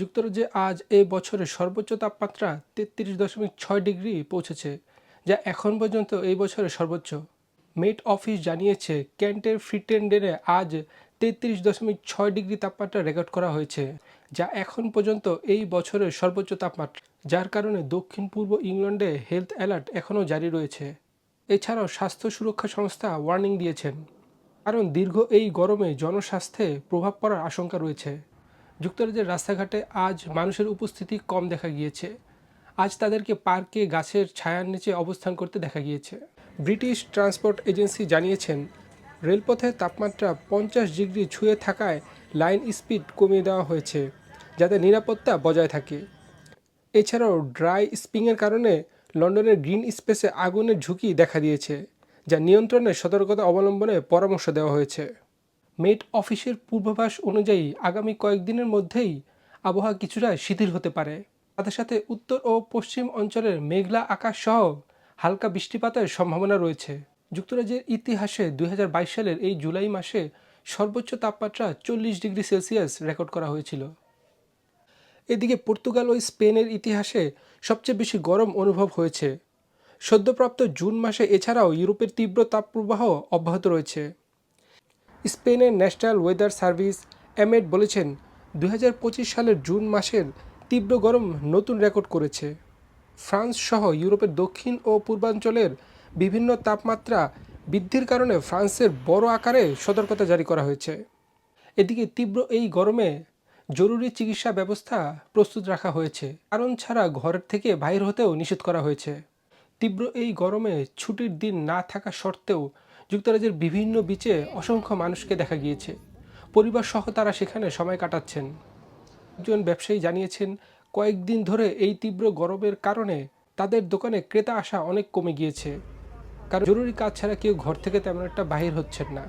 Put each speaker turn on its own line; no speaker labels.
যুক্তরাজ্যে আজ এই বছরের সর্বোচ্চ তাপমাত্রা তেত্রিশ দশমিক ছয় ডিগ্রি পৌঁছেছে, যা এখন পর্যন্ত এই বছরের সর্বোচ্চ। মেট অফিস জানিয়েছে, ক্যান্টের ফ্রিটেন্ডেনে আজ তেত্রিশ দশমিক ছয় ডিগ্রি তাপমাত্রা রেকর্ড করা হয়েছে, যা এখন পর্যন্ত এই বছরের সর্বোচ্চ তাপমাত্রা। যার কারণে দক্ষিণ পূর্ব ইংল্যান্ডে হেলথ অ্যালার্ট এখনও জারি রয়েছে। এছাড়াও স্বাস্থ্য সুরক্ষা সংস্থা ওয়ার্নিং দিয়েছেন, কারণ দীর্ঘ এই গরমে জনস্বাস্থ্যে প্রভাব পড়ার আশঙ্কা রয়েছে। যুক্তরাজ্যের রাস্তাঘাটে আজ মানুষের উপস্থিতি কম দেখা গিয়েছে। আজ তাদেরকে পার্কে গাছের ছায়ার নিচে অবস্থান করতে দেখা গিয়েছে। ব্রিটিশ ট্রান্সপোর্ট এজেন্সি জানিয়েছেন, রেলপথে তাপমাত্রা পঞ্চাশ ডিগ্রি ছুঁয়ে থাকায় লাইন স্পিড কমিয়ে দেওয়া হয়েছে, যাতে নিরাপত্তা বজায় থাকে। এছাড়াও ড্রাই স্পিংয়ের কারণে লন্ডনের গ্রিন স্পেসে আগুনের ঝুঁকি দেখা দিয়েছে, যা নিয়ন্ত্রণে সতর্কতা অবলম্বনে পরামর্শ দেওয়া হয়েছে। মেট অফিসের পূর্বাভাস অনুযায়ী আগামী কয়েকদিনের মধ্যেই আবহাওয়া কিছুটা শিথিল হতে পারে। সাথে সাথে উত্তর ও পশ্চিম অঞ্চলের মেঘলা আকাশ সহ হালকা বৃষ্টিপাতের সম্ভাবনা রয়েছে। যুক্তরাজ্যের ইতিহাসে দুই হাজার বাইশ সালের এই জুলাই মাসে সর্বোচ্চ তাপমাত্রা চল্লিশ ডিগ্রি সেলসিয়াস রেকর্ড করা হয়েছিল। এদিকে পর্তুগাল ও স্পেনের ইতিহাসে সবচেয়ে বেশি গরম অনুভব হয়েছে। সদ্যপ্রাপ্ত জুন মাসে এছাড়াও ইউরোপের তীব্র তাপপ্রবাহ অব্যাহত রয়েছে। স্পেনের ন্যাশনাল ওয়েদার সার্ভিস এমএড বলেছেন দুই হাজার পঁচিশ সালের জুন মাসের তীব্র গরম নতুন রেকর্ড করেছে। ফ্রান্স সহ ইউরোপের দক্ষিণ ও পূর্বাঞ্চলের বিভিন্ন তাপমাত্রা বৃদ্ধির কারণে ফ্রান্সের বড় আকারে সতর্কতা জারি করা হয়েছে। এদিকে তীব্র এই গরমে জরুরি চিকিৎসা ব্যবস্থা প্রস্তুত রাখা হয়েছে। কারণ ছাড়া ঘরের থেকে বাইর হতেও নিষেধ করা হয়েছে। তীব্র এই গরমে ছুটির দিন না থাকা সত্ত্বেও যুক্তরাজ্যের বিভিন্ন বিচে অসংখ্য মানুষকে দেখা গিয়েছে। পরিবার সহ তারা সেখানে সময় কাটাচ্ছেন। একজন ব্যবসায়ী জানিয়েছেন, কয়েকদিন ধরে এই তীব্র গরমের কারণে তাদের দোকানে ক্রেতা আসা অনেক কমে গিয়েছে। কারণ জরুরি কাজ ছাড়া কেউ ঘর থেকে তেমন একটা বাহির হচ্ছেন না।